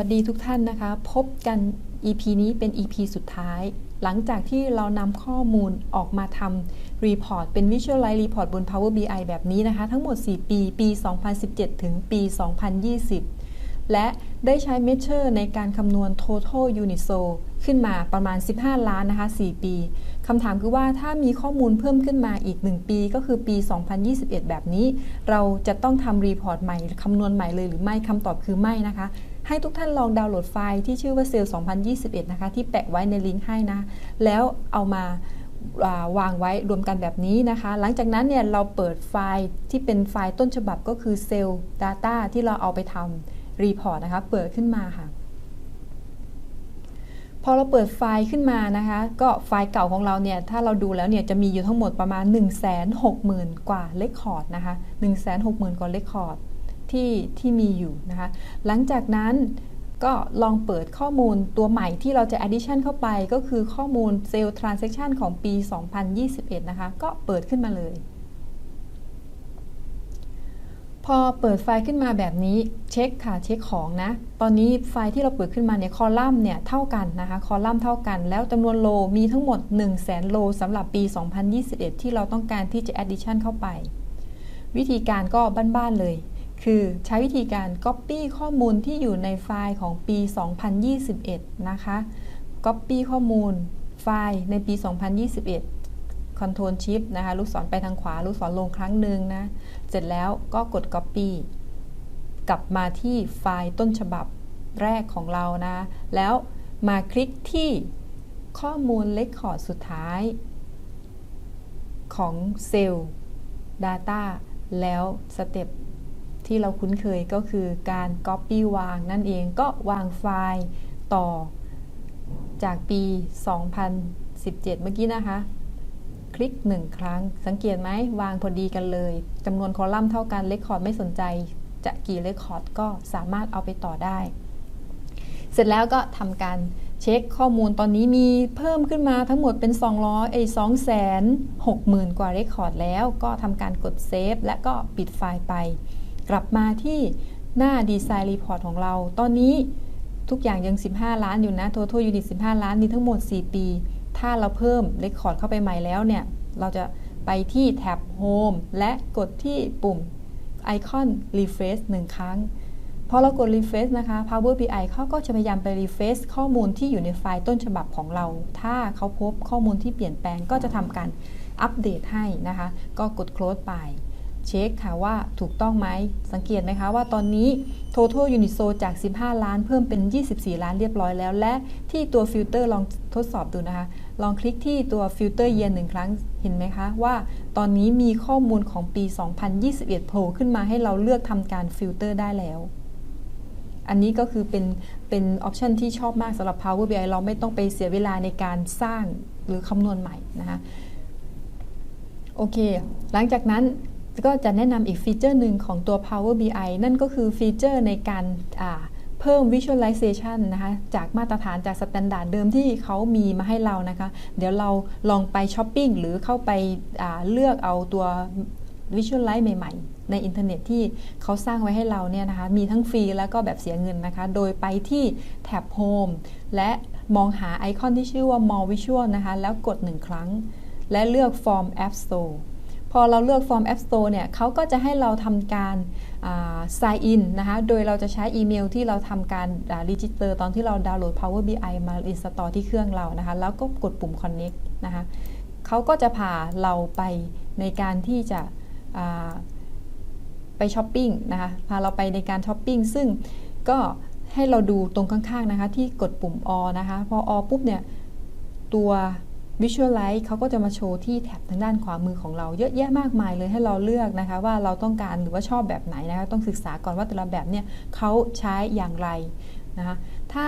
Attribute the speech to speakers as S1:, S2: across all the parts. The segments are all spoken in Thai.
S1: สวัสดีทุกท่านนะคะ พบกัน EP นี้เป็น EP สุดท้าย หลังจากที่เรานำข้อมูลออกมาทำรีพอร์ตเป็น Visualize Report บน Power BI แบบนี้นะคะ ทั้งหมด 4 ปี ปี 2017 ถึงปี 2020 และได้ใช้ Measure ในการคำนวณ Total Unit Sold ขึ้นมาประมาณ 15 ล้านนะคะ 4 ปีคำถามคือว่าถ้ามีข้อมูลเพิ่มขึ้นมาอีก 1 ปี ก็คือปี 2021 แบบนี้ เราจะต้องทำรีพอร์ตใหม่คำนวณใหม่เลยหรือไม่คำตอบคือไม่นะคะ ให้ทุกท่านลองดาวน์โหลดไฟล์ที่ชื่อว่าเซลล์2021 นะคะ ที่แปะไว้ในลิงก์ให้นะ แล้วเอามาวางไว้รวมกันแบบนี้นะคะ หลังจากนั้นเนี่ยเราเปิดไฟล์ที่เป็นไฟล์ต้นฉบับก็คือเซลล์ Data ที่เราเอาไปทำรีพอร์ตนะคะ เปิดขึ้นมาค่ะ พอเราเปิดไฟล์ขึ้นมานะคะ ก็ไฟล์เก่าของเราเนี่ย ถ้าเราดูแล้วเนี่ยจะมีอยู่ทั้งหมดประมาณ 160,000 กว่าเลคคอร์ดนะคะ 160,000 กว่าเลคคอร์ด ที่ที่มีอยู่นะคะ หลังจากนั้นก็ลองเปิดข้อมูลตัวใหม่ที่เราจะ addition เข้าไปก็คือข้อมูล sale transaction ของปี 2021 นะคะ ก็เปิดขึ้นมาเลย พอเปิดไฟล์ขึ้นมาแบบนี้เช็คค่ะเช็คของนะ ตอนนี้ไฟล์ที่เราเปิดขึ้นมาเนี่ยคอลัมน์เนี่ยเท่ากันนะคะ คอลัมน์เท่ากัน แล้วจำนวนโลมีทั้งหมด 1 0 0 0 0แสนโลสำหรับปี 2021 ที่เราต้องการที่จะ addition เข้าไป วิธีการก็บ้านๆเลย คือใช้วิธีการ Copy ข้อมูลที่อยู่ในไฟล์ของปี 2021 นะคะ Copy ข้อมูลไฟล์ในปี 2021 Ctrl Shift นะคะ ลูกศรไปทางขวา ลูกศรลงครั้งหนึ่งนะ เสร็จแล้วก็กด Copy กลับมาที่ไฟล์ต้นฉบับแรกของเรานะ แล้วมาคลิกที่ข้อมูลเลคคอร์ดสุดท้าย ของเซลล์ Data แล้วสเต็ป ที่เราคุ้นเคยก็คือการ Copy วางนั่นเองก็วางไฟล์ต่อ จากปี 2017 เมื่อกี้นะคะ คลิก 1 ครั้งสังเกตไหมวางพอดีกันเลยจำนวนคอลัมน์เท่ากันเลคคอร์ดไม่สนใจ จะกี่เลคคอร์ดก็สามารถเอาไปต่อได้ เสร็จแล้วก็ทำการเช็คข้อมูลตอนนี้มีเพิ่มขึ้นมาทั้งหมดเป็น 200ไอ้2 6 0 0 0 0 กว่าเรคคอร์ดแล้วก็ทำการกดเซฟและก็ปิดไฟล์ไป กลับมาที่หน้าดีไซน์รีพอร์ตของเรา ตอนนี้ทุกอย่างยัง 15 ล้านอยู่นะ total unit 15 ล้านมีทั้งหมด 4 ปี ถ้าเราเพิ่มเรคคอร์ดเข้าไปใหม่แล้วเนี่ย เราจะไปที่แท็บ Home และกดที่ปุ่มไอคอน Refresh 1ครั้ง พอเรากด Refresh นะคะ Power BI เขาก็จะพยายามไป Refresh ข้อมูลที่อยู่ในไฟล์ต้นฉบับของเรา ถ้าเขาพบข้อมูลที่เปลี่ยนแปลงก็จะทำการอัปเดตให้นะคะ ก็กด close ไป เช็คค่ะว่าถูกต้องไหม สังเกตไหมคะว่าตอนนี้ total unit sold จาก 15 ล้านเพิ่มเป็น 24 ล้านเรียบร้อยแล้ว และที่ตัวฟิลเตอร์ลองทดสอบดูนะคะ ลองคลิกที่ตัวฟิลเตอร์เยียนหนึ่งครั้งเห็นไหมคะว่าตอนนี้มีข้อมูลของปี 2021 โผล่ขึ้นมาให้เราเลือกทำการฟิลเตอร์ได้แล้ว อันนี้ก็คือเป็นเป็นออปชันที่ชอบมากสำหรับ Power BI เราไม่ต้องไปเสียเวลาในการสร้างหรือคำนวณใหม่นะคะโอเค หลังจากนั้น ก็จะแนะนำอีกฟีเจอร์หนึ่งของตัว Power BI นั่นก็คือฟีเจอร์ในการเพิ่ม Visualization นะคะจากมาตรฐานจากสแตนดาร์ดเดิมที่เขามีมาให้เรานะคะ เดี๋ยวเราลองไปช้อปปิ้งหรือเข้าไปเลือกเอาตัว Visualize ใหม่ ๆ ในอินเทอร์เน็ตที่เขาสร้างไว้ให้เราเนี่ยนะคะ มีทั้งฟรีแล้วก็แบบเสียเงินนะคะ โดยไปที่แท็บ Home และมองหาไอคอนที่ชื่อว่า More Visual นะคะ แล้วกด 1 ครั้ง และเลือก Form App Store พอเราเลือก Form App Store เนี่ยเขาก็จะให้เราทำการ sign in นะคะ โดยเราจะใช้อีเมลที่เราทำการรีจิสเตอร์ตอนที่เราดาวน์โหลด Power BI มา install ที่เครื่องเรานะคะ แล้วก็กดปุ่ม connect นะคะเขาก็จะพาเราไปในการที่จะไปช้อปปิ้งนะคะ พาเราไปในการช้อปปิ้ง ซึ่งก็ให้เราดูตรงข้างๆนะคะ ที่กดปุ่มอนะคะ พออปุ๊บเนี่ยตัว Visualize เขาก็จะมาโชว์ที่แท็บทางด้านขวามือของเราเยอะแยะมากมายเลยให้เราเลือกนะคะ ว่าเราต้องการหรือว่าชอบแบบไหนนะคะต้องศึกษาก่อนว่าแต่ละแบบเนี่ยเขาใช้อย่างไรนะคะถ้า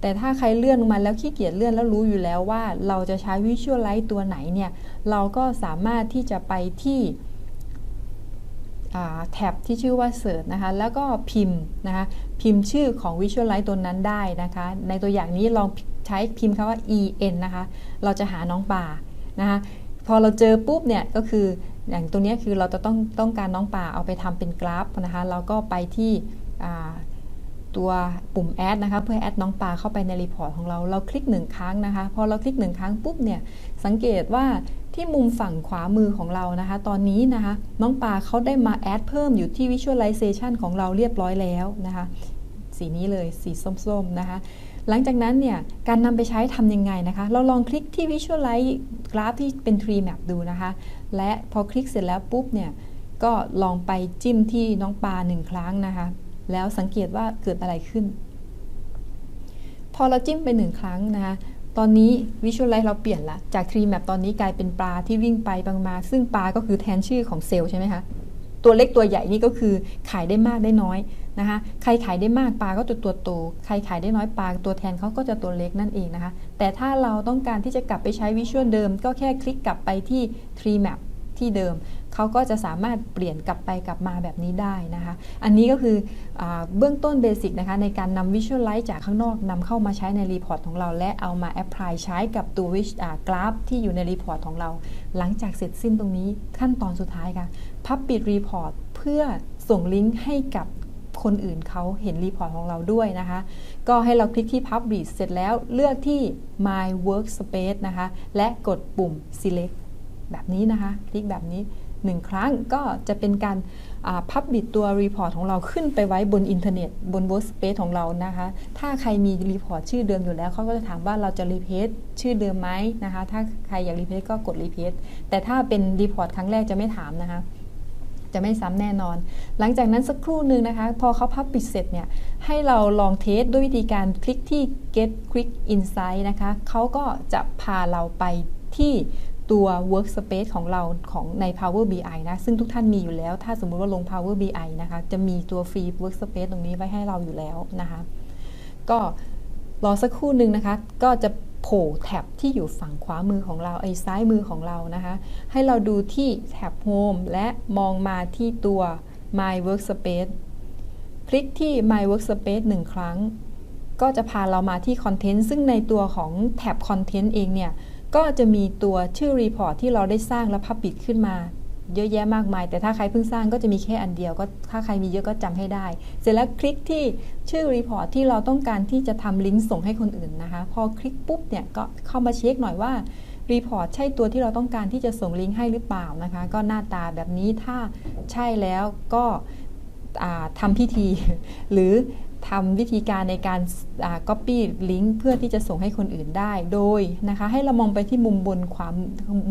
S1: แต่ถ้าใครเลื่อนมาแล้วขี้เกียจเลื่อนแล้วรู้อยู่แล้วว่าเราจะใช้ Visualize ตัวไหนเนี่ยเราก็สามารถที่จะไปที่แท็บที่ชื่อว่า Search นะคะ แล้วก็พิมพ์นะคะ พิมพ์ชื่อของ Visualize ตัวนั้นได้นะคะ ในตัวอย่างนี้ลอง ใช้พิมพ์คำว่า en นะคะ เราจะหาน้องป่านะคะ พอเราเจอปุ๊บเนี่ยก็คืออย่างตรงนี้คือเราจะต้องต้องการน้องป่าเอาไปทำเป็นกราฟนะคะ เราก็ไปที่ตัวปุ่มแอดนะคะเพื่อแอดน้องปลาเข้าไปในรีพอร์ตของเรา เราคลิกหนึ่งครั้งนะคะ พอเราคลิกหนึ่งครั้งปุ๊บเนี่ยสังเกตว่าที่มุมฝั่งขวามือของเรานะคะ ตอนนี้นะคะ น้องปลาเขาได้มาแอดเพิ่มอยู่ที่ Visualization ของเราเรียบร้อยแล้วนะคะ สีนี้เลยสีส้มๆนะคะ หลังจากนั้นเนี่ยการนำไปใช้ทำยังไงนะคะ เราลองคลิกที่ Visualize กราฟที่เป็น tree map ดูนะคะ และพอคลิกเสร็จแล้วปุ๊บเนี่ยก็ลองไปจิ้มที่น้องปลาหนึ่งครั้งนะคะ แล้วสังเกตว่าเกิดอะไรขึ้น พอเราจิ้มไปหนึ่งครั้งนะคะตอนนี้ Visualize เราเปลี่ยนละจาก tree map ตอนนี้กลายเป็นปลาที่วิ่งไปบางมา ซึ่งปลาก็คือแทนชื่อของเซลล์ใช่ไหมคะ ตัวเล็กตัวใหญ่นี่ก็คือขายได้มากได้น้อยนะคะใครขายได้มากปลาก็จะตัวโตใครขายได้น้อยปลาตัวแทนเขาก็จะตัวเล็กนั่นเองนะคะ แต่ถ้าเราต้องการที่จะกลับไปใช้วิชวลเดิม ก็แค่คลิกกลับไปที่ tree map ที่เดิม เขาก็จะสามารถเปลี่ยนกลับไปกลับมาแบบนี้ได้นะคะ อันนี้ก็คืออเบื้องต้นเบสิกนะคะในการนำ Visualize จากข้างนอกนำเข้ามาใช้ในรีพอร์ตของเรา และเอามาแอพพลายใช้กับตัววิชกราฟที่อยู่ในรีพอร์ตของเรา หลังจากเสร็จสิ้นตรงนี้ขั้นตอนสุดท้ายค่ะ Public Report เพื่อส่งลิงก์ให้กับคนอื่นเขาเห็นรีพอร์ตของเราด้วยนะคะ ก็ให้เราคลิกที่ Publish เสร็จแล้วเลือกที่ My Workspace นะคะ และกดปุ่ม Select แบบนี้นะคะ คลิกแบบนี้ 1 ครั้งก็จะเป็นการพับบิดตัวรีพอร์ตของเราขึ้นไปไว้บนอินเทอร์เน็ตบน Workspace ของเรานะคะ ถ้าใครมีรีพอร์ตชื่อเดิมอยู่แล้วเขาก็จะถามว่าเราจะรีเพสชื่อเดิมไหมนะคะ ถ้าใครอยากรีเพสก็กดรีเพสแต่ถ้าเป็นรีพอร์ตครั้งแรกจะไม่ถามนะคะจะไม่ซ้ำแน่นอน หลังจากนั้นสักครู่หนึ่งนะคะ พอเขาพับปิดเสร็จเนี่ย ให้เราลองเทสด้วยวิธีการคลิกที่ get quick insight นะคะ เขาก็จะพาเราไปที่ ตัว workspace ของเราของใน Power BI นะ ซึ่งทุกท่านมีอยู่แล้ว ถ้าสมมุติว่าลง Power BI นะคะ จะมีตัวฟรี workspace ตรงนี้ไว้ให้เราอยู่แล้วนะคะ ก็รอสักครู่หนึ่งนะคะ ก็จะโผล่แท็บที่อยู่ฝั่งขวามือของเราไอ้ซ้ายมือของเรานะคะ ให้เราดูที่แท็บ Home และมองมาที่ตัว My Workspace คลิกที่ My Workspace หนึ่งครั้ง ก็จะพาเรามาที่ Content ซึ่งในตัวของแท็บ Content เองเนี่ย ก็จะมีตัวชื่อ Report ที่เราได้สร้างและพับปิดขึ้นมา เยอะแยะมากมาย แต่ถ้าใครเพิ่งสร้างก็จะมีแค่อันเดียวก็ถ้าใครมีเยอะก็จำให้ได้ เสร็จแล้วคลิกที่ชื่อ Report ที่เราต้องการที่จะทำลิงก์ส่งให้คนอื่นนะคะ พอคลิกปุ๊บเนี่ยก็เข้ามาเช็คหน่อยว่า Report ใช่ตัวที่เราต้องการที่จะส่งลิงก์ให้หรือเปล่านะคะ ก็หน้าตาแบบนี้ถ้าใช่แล้วก็ทำพิธี หรือ ทำวิธีการในการ copy ลิงก์เพื่อที่จะส่งให้คนอื่นได้ โดยนะคะให้เรามองไปที่มุมบนขวา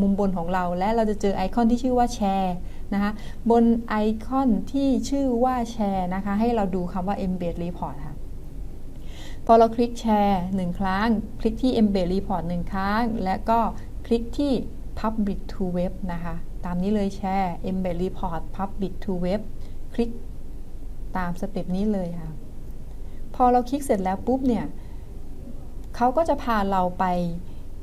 S1: มุมบนของเรา และเราจะเจอไอคอนที่ชื่อว่าแชร์นะคะบนไอคอนที่ชื่อว่าแชร์นะคะให้เราดูคำว่า embed report ค่ะพอเราคลิกแชร์หนึ่งครั้ง คลิกที่ embed report หนึ่งครั้ง และก็คลิกที่ public to web นะคะ ตามนี้เลยแชร์ embed report public to web คลิกตามสเต็ปนี้เลยค่ะ พอเราคลิกเสร็จแล้วปุ๊บเนี่ยเขาก็จะพาเราไป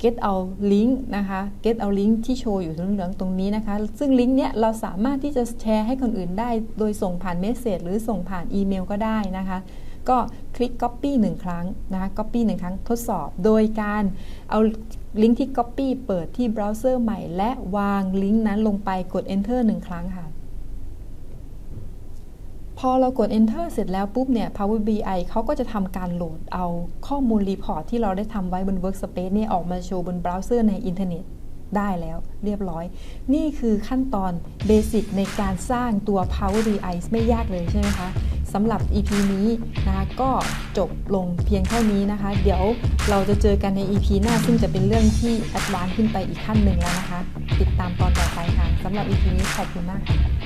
S1: get เอาลิงก์นะคะ get เอาลิงก์ที่โชว์อยู่เหลืองๆตรงนี้นะคะ ซึ่งลิงก์เนี้ยเราสามารถที่จะแชร์ให้คนอื่นได้ โดยส่งผ่านเมสเซจหรือส่งผ่านอีเมลก็ได้นะคะ ก็คลิก Copy 1 ครั้งนะคะ Copy 1 ครั้งทดสอบ โดยการเอาลิงก์ที่ Copy เปิดที่เบราว์เซอร์ใหม่ และวางลิงก์นั้นลงไปกด Enter 1 ครั้งค่ะ พอเรากด enter เสร็จแล้วปุ๊บเนี่ย Power BI เขาก็จะทำการโหลดเอาข้อมูลรีพอร์ตที่เราได้ทำไว้บน Workspace เนี่ยออกมาโชว์บนเบราว์เซอร์ในอินเทอร์เน็ตได้แล้วเรียบร้อย นี่คือขั้นตอนเบสิกในการสร้างตัว Power BI ไม่ยากเลยใช่ไหมคะสำหรับ EP นี้นะคะก็จบลงเพียงเท่านี้นะคะ เดี๋ยวเราจะเจอกันใน EP หน้าซึ่งจะเป็นเรื่องที่ a d v a n c e ขึ้นไปอีกขั้นหนึ่งแล้วนะคะ ติดตามตอนต่อไปค่ะสำหรับ EP นี้ขอบคุณมากค่ะ